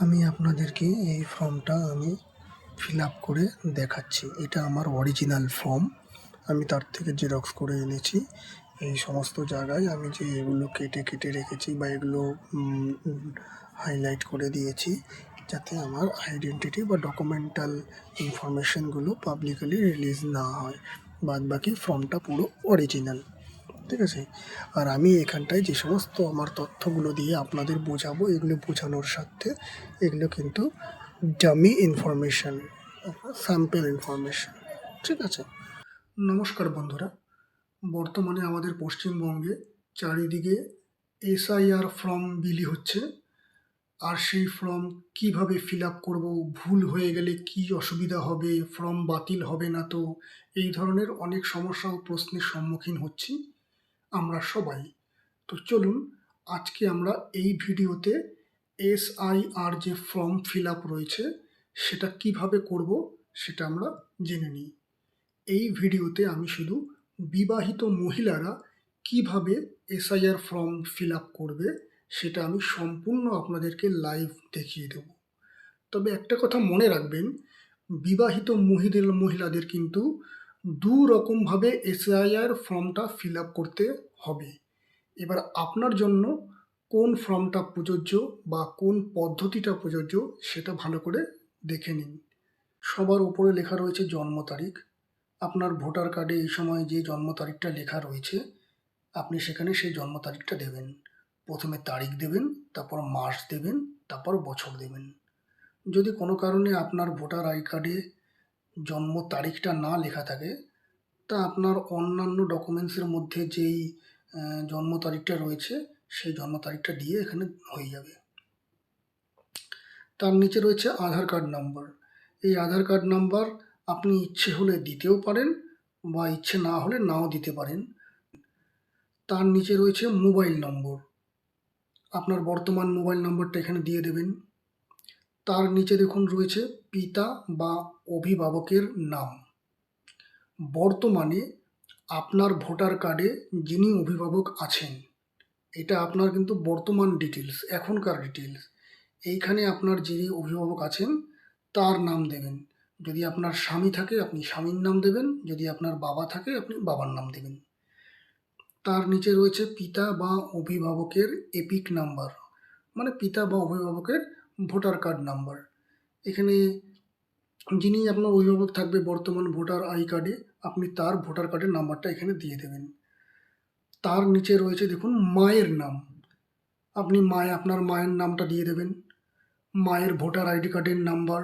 আমি আপনাদেরকে এই ফর্মটা আমি ফিল আপ করে দেখাচ্ছি। এটা আমার অরিজিনাল ফর্ম আমি তার থেকে জেরক্স করে এনেছি। এই সমস্ত জায়গায় আমি যে এগুলো কেটে কেটে রেখেছি বা এগুলো হাইলাইট করে দিয়েছি, যাতে আমার আইডেন্টিটি বা ডকুমেন্টাল ইনফরমেশনগুলো পাবলিকলি রিলিজ না হয়। বাদ বাকি ফর্মটা পুরো অরিজিনাল ঠিক আছে? আর আমি এখানটায় যে সমস্ত আমার তথ্যগুলো দিয়ে আপনাদের বোঝাবো, এগুলো বোঝানোর সাথে এগুলো কিন্তু ডামি ইনফরমেশান স্যাম্পল ইনফরমেশান ঠিক আছে? নমস্কার বন্ধুরা। বর্তমানে আমাদের পশ্চিমবঙ্গে চারিদিকে এসআইআর ফর্ম বিলি হচ্ছে। আর সেই ফর্ম কীভাবে ফিল আপ করব, ভুল হয়ে গেলে কি অসুবিধা হবে, ফর্ম বাতিল হবে না তো, এই ধরনের অনেক সমস্যা ও প্রশ্নের সম্মুখীন হচ্ছি। আমরা সবাই। তো চলুন, আজকে আমরা এই ভিডিওতে এসআইআর যে ফর্ম ফিল আপ রয়েছে, সেটা কীভাবে করব সেটা আমরা জেনে নিই। এই ভিডিওতে আমি শুধু বিবাহিত মহিলারা কীভাবে এসআইআর ফর্ম ফিল আপ করবে, সেটা আমি সম্পূর্ণ আপনাদেরকে লাইভ দেখিয়ে দেব। তবে একটা কথা মনে রাখবেন, বিবাহিত মহিলাদের মহিলাদের কিন্তু দু রকমভাবে এসআইআর ফর্মটা ফিল আপ করতে হবে। এবার আপনার জন্য কোন ফর্মটা প্রযোজ্য বা কোন পদ্ধতিটা প্রযোজ্য সেটা ভালো করে দেখে নিন। সবার উপরে লেখা রয়েছে জন্ম তারিখ। আপনার ভোটার কার্ডে এই সময় যে জন্ম তারিখটা লেখা রয়েছে, আপনি সেখানে সেই জন্ম তারিখটা দেবেন। প্রথমে তারিখ দেবেন, তারপর মাস দেবেন, তারপর বছর দেবেন। যদি কোনো কারণে আপনার ভোটার আই কার্ডে জন্ম তারিখটা না লেখা থাকে, তা আপনার অন্যান্য ডকুমেন্টসের মধ্যে যেই জন্ম তারিখটা রয়েছে, সেই জন্ম তারিখটা দিয়ে এখানে হয়ে যাবে। তার নিচে রয়েছে আধার কার্ড নাম্বার এই আধার কার্ড নাম্বার আপনি ইচ্ছে হলে দিতেও পারেন বা ইচ্ছে না হলে নাও দিতে পারেন। তার নিচে রয়েছে মোবাইল নম্বর আপনার বর্তমান মোবাইল নম্বরটা এখানে দিয়ে দেবেন। তার নিচে দেখুন রয়েছে পিতা বা অভিভাবকের নাম। বর্তমানে আপনার ভোটার কার্ডে যিনি অভিভাবক আছেন, এটা আপনার কিন্তু বর্তমান ডিটেলস এখনকার ডিটেলস এইখানে আপনার যিনি অভিভাবক আছেন, তার নাম দেবেন। যদি আপনার স্বামী থাকে, আপনি স্বামীর নাম দেবেন, যদি আপনার বাবা থাকে, আপনি বাবার নাম দেবেন। তার নিচে রয়েছে পিতা বা অভিভাবকের এপিক নাম্বার মানে পিতা বা অভিভাবকের ভোটার কার্ড নাম্বার। এখানে যিনি আপনার অভিভাবক থাকবে বর্তমান ভোটার আই কার্ডে, আপনি তার ভোটার কার্ডের নাম্বারটা এখানে দিয়ে দেবেন। তার নিচে রয়েছে দেখুন, মায়ের নাম। আপনি মায়, আপনার মায়ের নামটা দিয়ে দেবেন। মায়ের ভোটার আইডি কার্ডের নাম্বার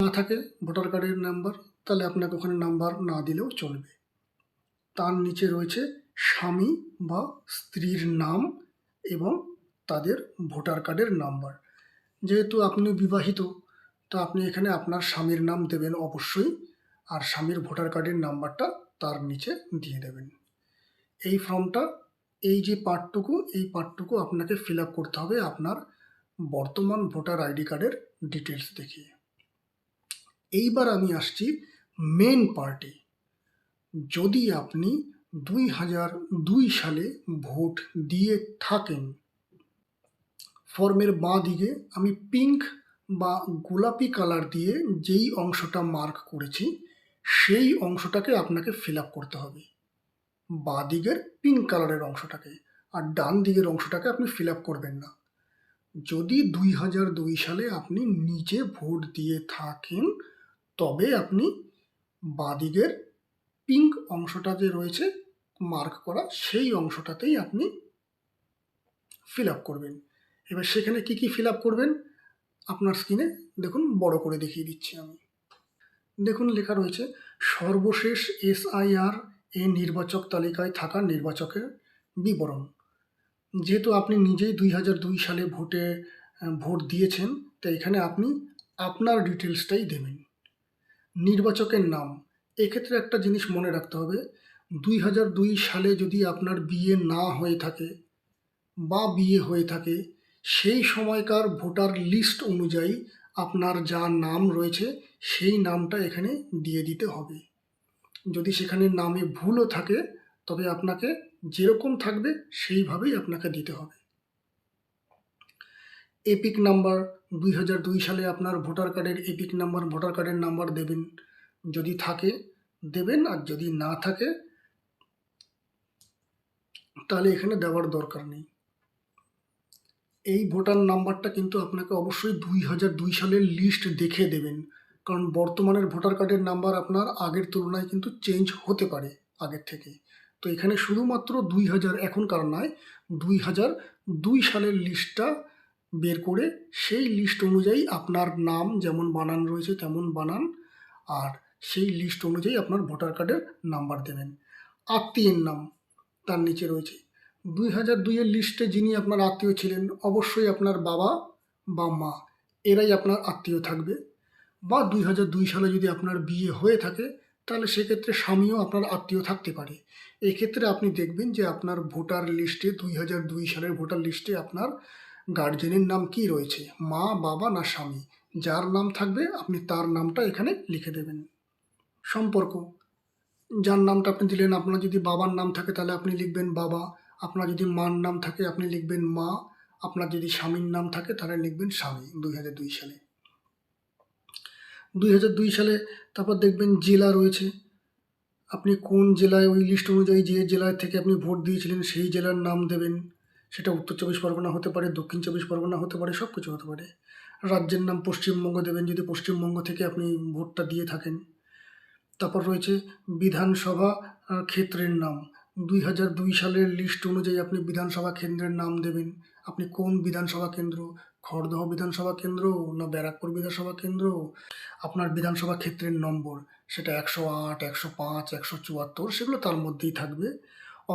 না থাকে, ভোটার কার্ডের নাম্বার, তাহলে আপনাকে ওখানে নাম্বার না দিলেও চলবে। তার নিচে রয়েছে স্বামী বা স্ত্রীর নাম এবং তাদের ভোটার কার্ডের নাম্বার। যেহেতু আপনি বিবাহিত তো আপনি এখানে আপনার স্বামীর নাম দেবেন অবশ্যই, আর স্বামীর ভোটার কার্ডের নাম্বারটা তার নিচে দিয়ে দেবেন। এই ফর্মটা, এই যে পার্টটুকু এই পার্টটুকু আপনাকে ফিল আপ করতে হবে আপনার বর্তমান ভোটার আইডি কার্ডের ডিটেলস দেখিয়ে এইবার আমি আসছি মেন পার্টি। যদি আপনি দুই হাজার দুই সালে ভোট দিয়ে থাকেন, ফর্মের বাঁ দিকে আমি পিঙ্ক বা গোলাপি কালার দিয়ে যেই অংশটা মার্ক করেছি, সেই অংশটাকে আপনাকে ফিল আপ করতে হবে। বাঁ দিকের পিঙ্ক কালারের অংশটাকে আর ডান দিকের অংশটাকে আপনি ফিল আপ করবেন না। যদি দুই হাজার দুই সালে আপনি নিজে ভোট দিয়ে থাকেন, তবে আপনি বাঁ দিকের পিঙ্ক অংশটা যে রয়েছে মার্ক করা, সেই অংশটাতেই আপনি ফিল আপ করবেন। এবার সেখানে কি কি ফিল আপ করবেন? আপনার স্ক্রিনে দেখুন, বড় করে দেখিয়ে দিচ্ছি আমি। দেখুন, লেখা রয়েছে, সর্বশেষ এসআইআর এ নির্বাচক তালিকায় থাকা নির্বাচকের বিবরণ। যেহেতু আপনি নিজেই দুই দুই সালে ভোটে ভোট দিয়েছেন, তাই এখানে আপনি আপনার ডিটেলসটাই দেবেন। নির্বাচকের নাম। এক্ষেত্রে একটা জিনিস মনে রাখতে হবে, দুই দুই সালে যদি আপনার বিয়ে না হয়ে থাকে বা বিয়ে হয়ে থাকে সেই সময়কার ভোটার লিস্ট অনুযায়ী আপনার যা নাম রয়েছে, সেই নামটা এখানে দিয়ে দিতে হবে। যদি সেখানে নামে ভুলও থাকে, তবে আপনাকে যেরকম থাকবে, সেইভাবেই আপনাকে দিতে হবে। এপিক নাম্বার, দুই হাজার দুই সালে আপনার ভোটার কার্ডের এপিক নাম্বার, ভোটার কার্ডের নাম্বার দেবেন। যদি থাকে, দেবেন, আর যদি না থাকে, তাহলে এখানে দেওয়ার দরকার নেই। এই ভোটার নাম্বারটা কিন্তু আপনাকে অবশ্যই দুই হাজার দুই সালের লিস্ট দেখে দেবেন। কারণ বর্তমানের ভোটার কার্ডের নাম্বার আপনার আগের তুলনায় কিন্তু চেঞ্জ হতে পারে আগের থেকে। তো এখানে শুধুমাত্র দুই হাজার এখনকার নয়, দুই হাজার দুই সালের লিস্টটা বের করে সেই লিস্ট অনুযায়ী আপনার নাম যেমন বানান রয়েছে তেমন বানান, আর সেই লিস্ট অনুযায়ী আপনার ভোটার কার্ডের নাম্বার দেবেন। আত্মীয়ের নাম তার নিচে রয়েছে। দুই হাজার দুইয়ের লিস্টে যিনি আপনার আত্মীয় ছিলেন, অবশ্যই আপনার বাবা বা মা, এরাই আপনার আত্মীয় থাকবে। বা দুই হাজার দুই সালে যদি আপনার বিয়ে হয়ে থাকে, তাহলে সেক্ষেত্রে স্বামীও আপনার আত্মীয় থাকতে পারে। এক্ষেত্রে আপনি দেখবেন যে আপনার ভোটার লিস্টে দুই হাজার দুই সালের ভোটার লিস্টে আপনার গার্জেনের নাম কি রয়েছে? মা, বাবা না স্বামী? যার নাম থাকবে, আপনি তার নামটা এখানে লিখে দেবেন। সম্পর্ক। যার নামটা আপনি দিলেন, আপনার যদি বাবার নাম থাকে, তাহলে আপনি লিখবেন বাবা আপনার যদি মার নাম থাকে, আপনি লিখবেন মা। আপনার যদি স্বামীর নাম থাকে, তাহলে লিখবেন স্বামী, দুই হাজার দুই সালে। দুই হাজার দুই সালে তারপর দেখবেন জেলা রয়েছে। আপনি কোন জেলায়, ওই লিস্ট অনুযায়ী যে জেলায় থেকে আপনি ভোট দিয়েছিলেন, সেই জেলার নাম দেবেন। সেটা উত্তর চব্বিশ পরগনা হতে পারে, দক্ষিণ চব্বিশ পরগনা হতে পারে সব কিছু হতে পারে। রাজ্যের নাম পশ্চিমবঙ্গ দেবেন, যদি পশ্চিমবঙ্গ থেকে আপনি ভোটটা দিয়ে থাকেন। তারপর রয়েছে বিধানসভা ক্ষেত্রের নাম। দুই হাজার দুই সালের লিস্ট অনুযায়ী আপনি বিধানসভা কেন্দ্রের নাম দেবেন। আপনি কোন বিধানসভা কেন্দ্র? খড়দহ বিধানসভা কেন্দ্র না ব্যারাকপুর বিধানসভা কেন্দ্র? আপনার বিধানসভা ক্ষেত্রের নম্বর, সেটা একশো আট, একশো পাঁচ, একশো চুয়াত্তর, সেগুলো তার মধ্যেই থাকবে।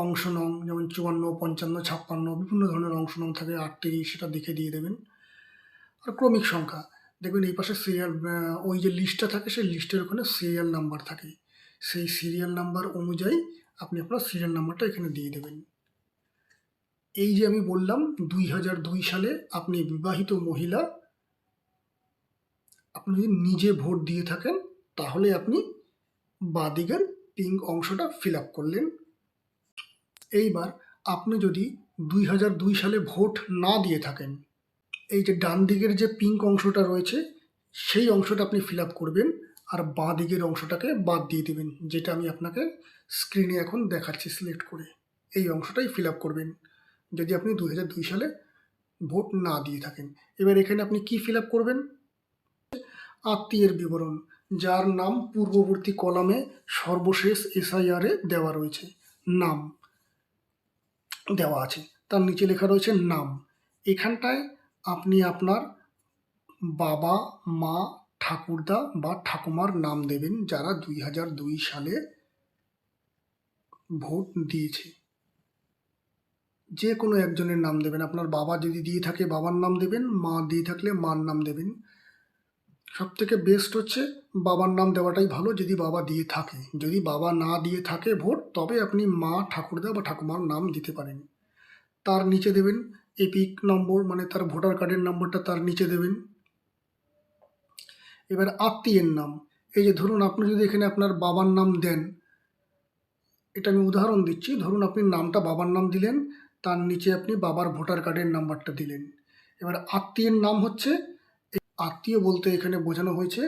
অংশ নং, যেমন চুয়ান্ন, পঞ্চান্ন, ছাপ্পান্ন, বিভিন্ন ধরনের অংশ নং থাকে, আটত্রিশ, সেটা দেখে দিয়ে দেবেন। আর ক্রমিক সংখ্যা, দেখবেন এই পাশে সিরিয়াল ওই যে লিস্টটা থাকে, সেই লিস্টের ওখানে সিরিয়াল নাম্বার থাকে। সেই সিরিয়াল নাম্বার অনুযায়ী আপনি আপনার সিরিয়াল নাম্বারটা এখানে দিয়ে দেবেন। এই যে আমি বললাম, দুই হাজার দুই সালে আপনি বিবাহিত মহিলা, আপনি যদি নিজে ভোট দিয়ে থাকেন, তাহলে আপনি বাদিকের পিঙ্ক অংশটা ফিল আপ করলেন। এইবার আপনি যদি দুই হাজার দুই সালে ভোট না দিয়ে থাকেন, এই যে ডান দিকের যে পিঙ্ক অংশটা রয়েছে, সেই অংশটা আপনি ফিল আপ করবেন আর বাঁ দিকের অংশটাকে বাদ দিয়ে দেবেন, যেটা আমি আপনাকে স্ক্রিনে এখন দেখাচ্ছি সিলেক্ট করে। এই অংশটাই ফিল আপ করবেন। যদি আপনি দু হাজার দুই সালে ভোট না দিয়ে থাকেন। এবার এখানে আপনি কি ফিল আপ করবেন? আত্মীয়ের বিবরণ, যার নাম পূর্ববর্তী কলামে সর্বশেষ এসআইআরে দেওয়া রয়েছে। নাম দেওয়া আছে। তার নিচে লেখা রয়েছে নাম। এখানটায় আপনি আপনার বাবা, মা, ঠাকুরদা বা ঠাকুমার নাম দেবেন, যারা দুই হাজার দুই সালে ভোট দিয়েছে। যে কোনো একজনের নাম দেবেন। আপনার বাবা যদি দিয়ে থাকে, বাবার নাম দেবেন, মা দিয়ে থাকলে মার নাম দেবেন। সব থেকে বেস্ট হচ্ছে বাবার নাম দেওয়াটাই ভালো, যদি বাবা দিয়ে থাকে। যদি বাবা না দিয়ে থাকে ভোট, তবে আপনি মা, ঠাকুরদা বা ঠাকুমার নাম দিতে পারেন। তার নিচে দেবেন এপিক নম্বর মানে তার ভোটার কার্ডের নম্বরটা তার নিচে দেবেন। এবার আত্মীয়ের নাম। এই যে ধরুন, আপনি যদি এখানে আপনার বাবার নাম দেন এটা আমি উদাহরণ দিচ্ছি। ধরুন আপনি নামটা বাবার নাম দিলেন, তার নিচে আপনি বাবার ভোটার কার্ডের নাম্বারটা দিলেন। এবার আত্মীয়ের নাম হচ্ছে আত্মীয় বলতে এখানে বোঝানো হয়েছে,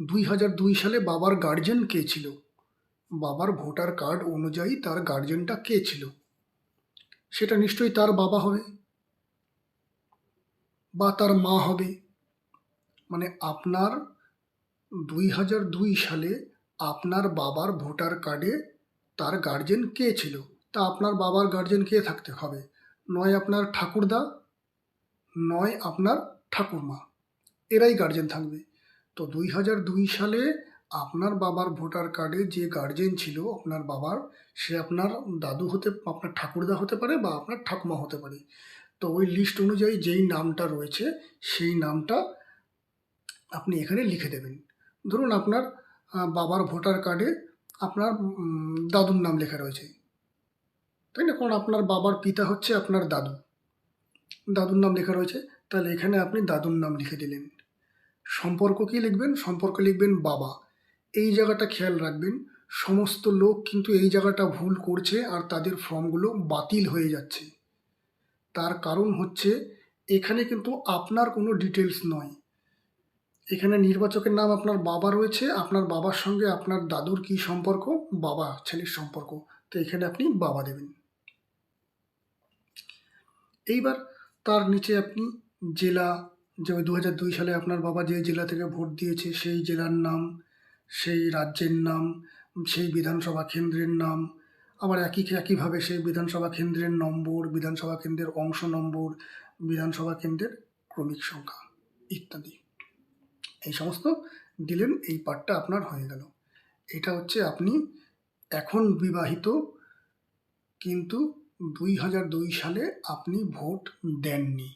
দুই হাজার দুই সালে বাবার গার্জেন কে ছিল? বাবার ভোটার কার্ড অনুযায়ী তার গার্জেনটা কে ছিল? সেটা নিশ্চয়ই তার বাবা হবে, বা তার মা হবে। মানে আপনার দুই হাজার দুই সালে আপনার বাবার ভোটার কার্ডে তার গার্জেন কে ছিল? তা আপনার বাবার গার্জেন কে থাকতে হবে। নয় আপনার ঠাকুরদা, নয় আপনার ঠাকুরমা। এরাই গার্জেন থাকবে। তো দুই হাজার দুই সালে আপনার বাবার ভোটার কার্ডে যে গার্জেন ছিল আপনার বাবার, সে আপনার দাদু হতে, আপনার ঠাকুরদা হতে পারে বা আপনার ঠাকুমা হতে পারে। তো ওই লিস্ট অনুযায়ী যেই নামটা রয়েছে, সেই নামটা আপনি এখানে লিখে দেবেন। ধরুন আপনার বাবার ভোটার কার্ডে আপনার দাদুর নাম লেখা রয়েছে। তাই না? কারণ আপনার বাবার পিতা হচ্ছে আপনার দাদু। দাদুর নাম লেখা রয়েছে। তাহলে এখানে আপনি দাদুর নাম লিখে দিলেন। সম্পর্ক কি লিখবেন? সম্পর্ক লিখবেন বাবা। এই জায়গাটা খেয়াল রাখবেন। সমস্ত লোক কিন্তু এই জায়গাটা ভুল করছে আর তাদের ফর্মগুলো বাতিল হয়ে যাচ্ছে। তার কারণ হচ্ছে, এখানে কিন্তু আপনার কোনো ডিটেলস নয়। এখানে নির্বাচকের নাম আপনার বাবা রয়েছে। আপনার বাবার সঙ্গে আপনার দাদুর কি সম্পর্ক? বাবা, ছেলের সম্পর্ক। তো এখানে আপনি বাবা দেবেন। এইবার তার নিচে আপনি জেলা, যে দু দুই সালে আপনার বাবা যে জেলা থেকে ভোট দিয়েছে, সেই জেলার নাম, সেই রাজ্যের নাম, সেই বিধানসভা কেন্দ্রের নাম, আবার একই একইভাবে সেই বিধানসভা কেন্দ্রের নম্বর, বিধানসভা কেন্দ্রের অংশ নম্বর, বিধানসভা কেন্দ্রের ক্রমিক সংখ্যা ইত্যাদি। এই সমস্ত দিলেন, এই পার্টটা আপনার হয়ে গেল। এটা হচ্ছে আপনি এখন বিবাহিত, কিন্তু দুই হাজার দুই সালে আপনি ভোট দেননি।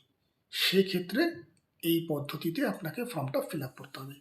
সেক্ষেত্রে এই পদ্ধতিতে আপনাকে ফর্মটা ফিল আপ করতে হবে।